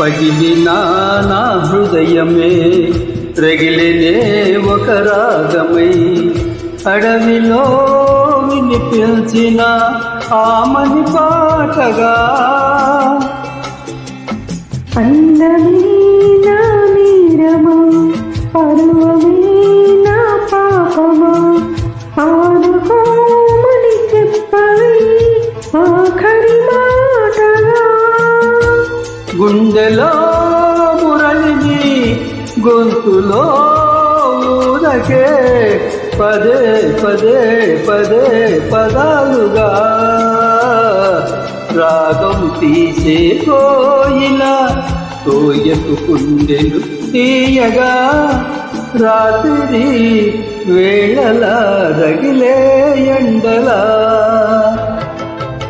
పగిలిన నా హృదయమే రగిలినే ఒక రాగమై. అడవిలో వినిపించిన ఆమని పాటగా. అందమే నా పరువమే నా పాపమా? ఆదుకోమని చెప్పవే ఆఖరి గుండెలో మురళిని గొంతులో ఊరకే. పదే పదే పదే పదాలుగా రాగం తీసే కోయిలా తోయకు కుండెలు తీయగా రాత్రి వేళలా రగిలే.